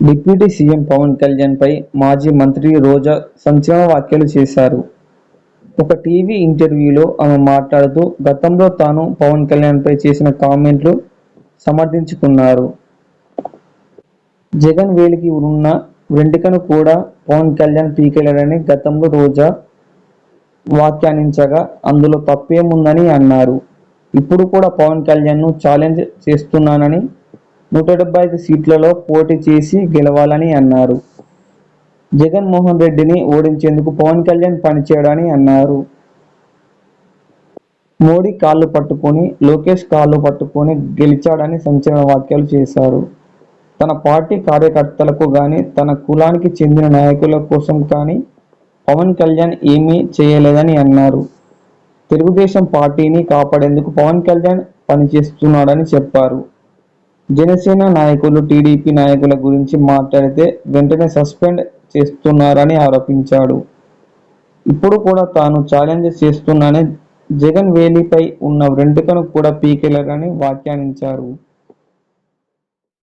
Deputy CM Pawan Kalyan పై మాజీ మంత్రి రోజా సంచలన వ్యాఖ్యలు చేశారు. ఒక టీవీ ఇంటర్వ్యూలో ఆమె మాట్లాడుతూ గతంలో తాను పవన్ కళ్యాణ్ పై చేసిన కామెంట్లు సమర్థించుకున్నారు. జగన్ వేలికి ఉన్న వెంటికను కూడా పవన్ కళ్యాణ్ పీకెళ్ళాడని గతంలో రోజా వ్యాఖ్యానించగా అందులో తప్పేముందని అన్నారు. ఇప్పుడు కూడా పవన్ కళ్యాణ్ను ఛాలెంజ్ చేస్తున్నానని నూట డెబ్బై ఐదు సీట్లలో పోటీ చేసి గెలవాలని అన్నారు. జగన్మోహన్ రెడ్డిని ఓడించేందుకు పవన్ కళ్యాణ్ పనిచేయడని అన్నారు. మోడీ కాళ్ళు పట్టుకొని లోకేష్ కాళ్ళు పట్టుకొని గెలిచాడని సంచలన వ్యాఖ్యలు చేశారు. తన పార్టీ కార్యకర్తలకు కానీ తన కులానికి చెందిన నాయకుల కోసం కానీ పవన్ కళ్యాణ్ ఏమీ చేయలేదని అన్నారు. తెలుగుదేశం పార్టీని కాపాడేందుకు పవన్ కళ్యాణ్ పనిచేస్తున్నాడని చెప్పారు. జనసేన నాయకులు టీడీపీ నాయకుల గురించి మాట్లాడితే వెంటనే సస్పెండ్ చేస్తున్నారని ఆరోపించాడు. ఇప్పుడు కూడా తాను ఛాలెంజ్ చేస్తున్నానని జగన్ వేలిపై ఉన్న వెంట్రుకను కూడా పీకెళ్ళరని వ్యాఖ్యానించారు.